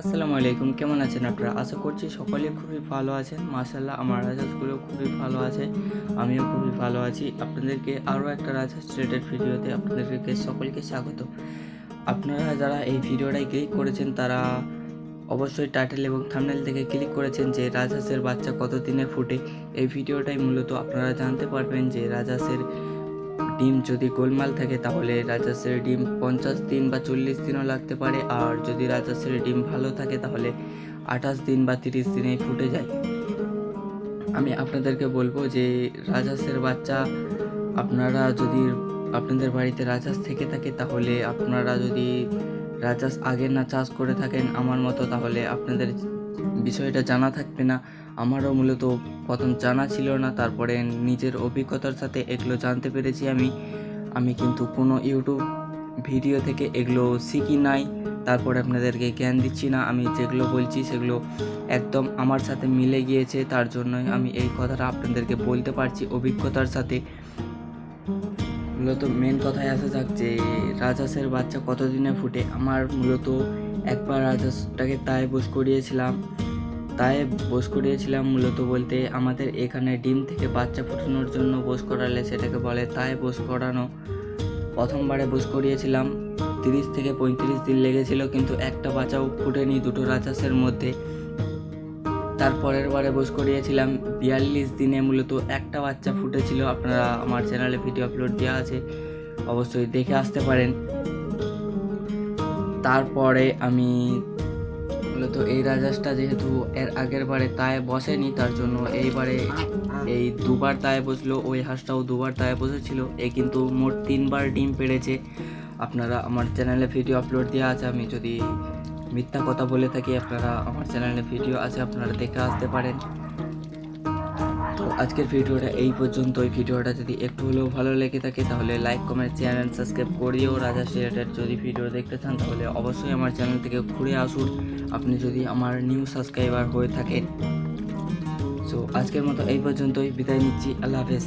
আসসালামু আলাইকুম, কেমন আছেন আপনারা? আশা করছি সকলে খুবই ভালো আছেন। মার্শাল্লাহ আমার রাজাসগুলো খুবই ভালো আছে, আমিও খুবই ভালো আছি। আপনাদেরকে আরও একটা রাজাস রিলেটেড ভিডিওতে আপনাদেরকে সকলকে স্বাগত। আপনারা যারা এই ভিডিওটায় ক্লিক করেছেন, তারা অবশ্যই টাইটেল এবং থামনেল থেকে ক্লিক করেছেন যে রাজহাঁসের বাচ্চা কত দিনে ফুটে। এই ভিডিওটাই মূলত আপনারা জানতে পারবেন যে রাজহাঁসের ডিম যদি গোলমাল থাকে তাহলে রাজহাঁসের ডিম পঞ্চাশ দিন বা চল্লিশ দিনও লাগতে পারে। আর যদি রাজহাঁসের ডিম ভালো থাকে তাহলে আঠাশ দিন বা তিরিশ দিনেই ফুটে যায়। আমি আপনাদেরকে বলব যে রাজহাঁসের বাচ্চা আপনারা যদি আপনাদের বাড়িতে রাজহাঁস থেকে থাকে তাহলে আপনারা যদি রাজহাঁস আগে না চাষ করে থাকেন আমার মতো তাহলে আপনাদের বিষয়টা জানা থাকবে না। আমারও মূলত প্রথম জানা ছিল না, তারপরে নিজের অভিজ্ঞতার সাথে এগুলো জানতে পেরেছি আমি। আমি কিন্তু কোনো ইউটিউব ভিডিও থেকে এগুলো শিখি নাই, তারপরে আপনাদেরকে জ্ঞান দিচ্ছি না। আমি যেগুলো বলছি সেগুলো একদম আমার সাথে মিলে গিয়েছে, তার জন্যই আমি এই কথাটা আপনাদেরকে বলতে পারছি অভিজ্ঞতার সাথে। মূলত মেন কথায় আসা যাক যে রাজহাঁসের বাচ্চা কতদিনে ফুটে? আমার মূলত একবার রাজহাঁসটাকে তাই বোস করিয়েছিলাম। তাই বোস করিয়েছিলাম মূলত বলতে আমাদের এখানে ডিম থেকে বাচ্চা ফোটানোর জন্য বোস করালে সেটাকে বলে তাই বোস করানো। প্রথমবারে বোস করিয়েছিলাম, তিরিশ থেকে পঁয়ত্রিশ দিন লেগেছিল, কিন্তু একটা বাচ্চাও ফুটেনি দুটো রাজহাঁসের মধ্যে। তারপরের বারে বোস করিয়েছিলাম, বিয়াল্লিশ দিনে মূলত একটা বাচ্চা ফুটেছিল। আপনারা আমার চ্যানেলে ভিডিও আপলোড দেওয়া আছে, অবশ্যই দেখে আসতে পারেন। তারপরে আমি মূলত এই রাজাসটা যেহেতু এর আগের বারে তায়ে বসেনি, তার জন্য এইবারে এই দুবার তায়ে বসল, ওই হাঁসটাও দুবার তায়ে বসেছিল। এ কিন্তু মোট তিনবার ডিম পেড়েছে। আপনারা আমার চ্যানেলে ভিডিও আপলোড দেওয়া আছে, আমি যদি মিথ্যা কথা বলে থাকি আপনারা, আমার চ্যানেলে ভিডিও আছে, আপনারা দেখে আসতে পারেন। তো আজকের ভিডিওটা এই পর্যন্ত এই ভিডিওটা যদি একটু হলেও ভালো লেগে থাকে, তাহলে লাইক কমেন্ট চ্যানেল সাবস্ক্রাইব করিও। রাজা রিলেটেড যদি ভিডিও দেখতে চান, তাহলে অবশ্যই আমার চ্যানেল থেকে ঘুরে আসুন। আপনি যদি আমার নিউ সাবস্ক্রাইবার হয়ে থাকেন। সো আজকের মতো এই পর্যন্তই। বিদায় নিচ্ছি। আল্লাহ হাফেজ।